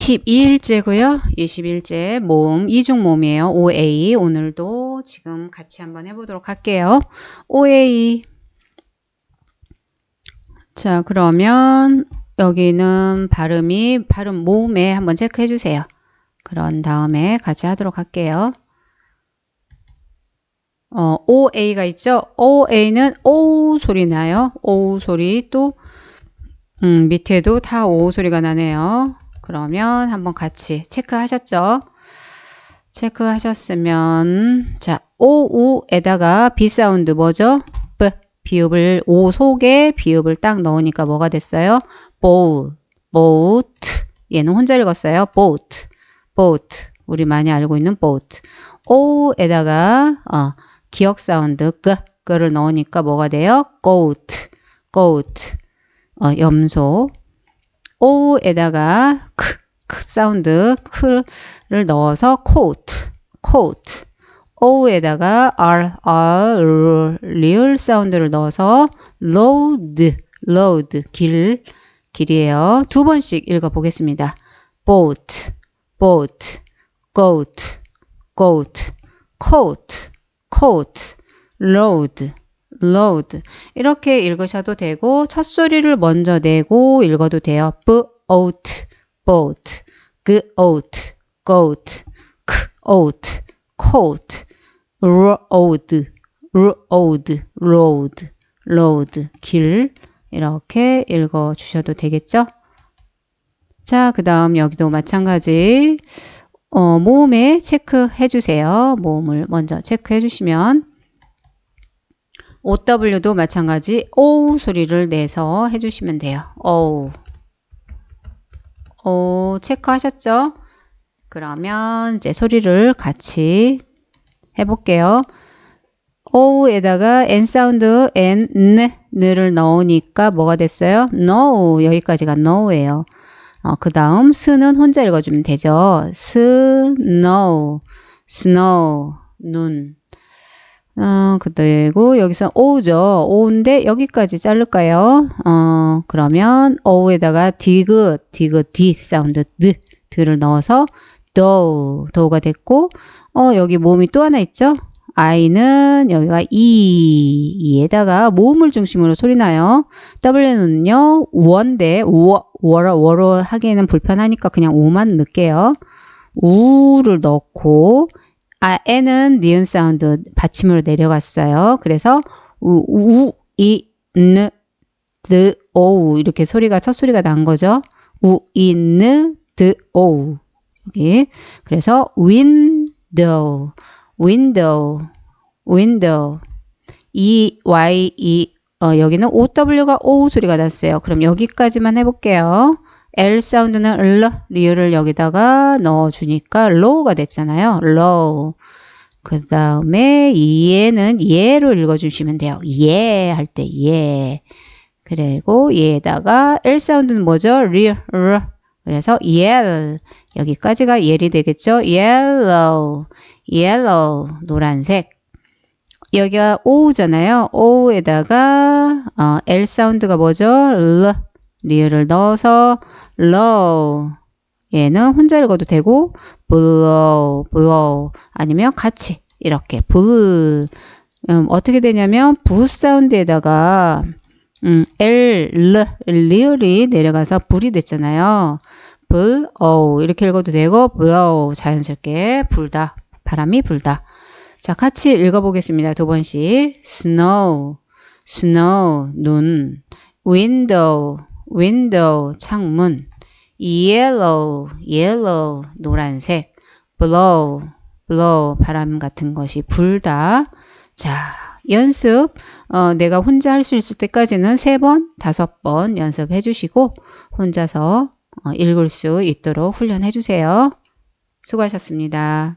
22일째고요. 21째 모음, 이중 모음이에요. OA. 오늘도 지금 같이 한번 해보도록 할게요. OA. 자, 그러면 여기는 발음이 발음 모음에 한번 체크해 주세요. 그런 다음에 같이 하도록 할게요. 어, OA가 있죠? OA는 O 소리 나요. O 소리 또 음, 밑에도 다 O 소리가 나네요. 그러면 한번 같이 체크하셨죠? 체크하셨으면 자, 오우에다가 B 사운드 뭐죠? B 비읍을 오 속에 비읍을 딱 넣으니까 뭐가 됐어요? boat, boat. 얘는 혼자 읽었어요. boat, boat. 우리 많이 알고 있는 boat. 오에다가 어, 기억 사운드 그, 그를 넣으니까 뭐가 돼요? goat, goat. 어, 염소. 오에다가 크, 크 사운드 크를 넣어서 coat, coat. 오에다가 r, r, 리을 사운드를 넣어서 load, load, 길, 길이에요. 두 번씩 읽어보겠습니다. boat, boat, goat, goat, coat, coat, load, load. 이렇게 읽으셔도 되고 첫 소리를 먼저 내고 읽어도 돼요. boat, boat, goat, goat, coat, coat, road, road, road, road 길. 이렇게 읽어 주셔도 되겠죠? 자, 그 다음 여기도 마찬가지. 어, 모음에 체크해 주세요. 모음을 먼저 체크해 주시면 OW도 마찬가지 O 소리를 내서 해주시면 돼요. O. O 체크하셨죠? 그러면 이제 소리를 같이 해볼게요. O에다가 N 사운드 N, N, N를 넣으니까 뭐가 됐어요? No. 여기까지가 No예요. 어, 그 다음 스는 혼자 읽어주면 되죠. snow, snow, 눈. 어, 그리고 여기서 오죠. 오인데 여기까지 자를까요? 어, 그러면 오에다가 디그, 디그, 디 사운드, 드, 드를 넣어서 do, do가 됐고, 어, 여기 모음이 또 하나 있죠? I는 여기가 E, E에다가 모음을 중심으로 소리 나요. W는요, 원대, 워, 워러, 워러 하기에는 불편하니까 그냥 우만 넣을게요. 우를 넣고, 아, N은 니은 사운드 받침으로 내려갔어요. 그래서 우, 우, 이, 느, 드, 오우 이렇게 소리가 첫 소리가 난 거죠. 우, 이, 느, 드, 오우 여기 그래서 window, window, window E, Y, E 어, 여기는 OW가 O 소리가 났어요. 그럼 여기까지만 해볼게요. L 사운드는 L, 리을을 여기다가 넣어주니까 low가 됐잖아요. low. 그 다음에 얘는 예로 읽어주시면 돼요. 예 할 때 예. 그리고 얘에다가 L 사운드는 뭐죠? 리을. 그래서 yell. 여기까지가 예리 되겠죠? yellow, yellow, 노란색. 여기가 O잖아요. O에다가 어, L 사운드가 뭐죠? L. 리을을 넣어서 low 얘는 혼자 읽어도 되고 blow, blow 아니면 같이 이렇게 불 음, 어떻게 되냐면 부 사운드에다가 음, L, L, 리을이 내려가서 불이 됐잖아요. blow 이렇게 읽어도 되고 blow 자연스럽게 불다 바람이 불다. 자 같이 읽어보겠습니다. 두 번씩 snow, snow 눈, window window 창문 yellow yellow 노란색 blow blow 바람 같은 것이 불다. 자 연습. 어, 내가 혼자 할 수 있을 때까지는 세번 다섯 번 연습해 주시고 혼자서 어, 읽을 수 있도록 훈련해 주세요. 수고하셨습니다.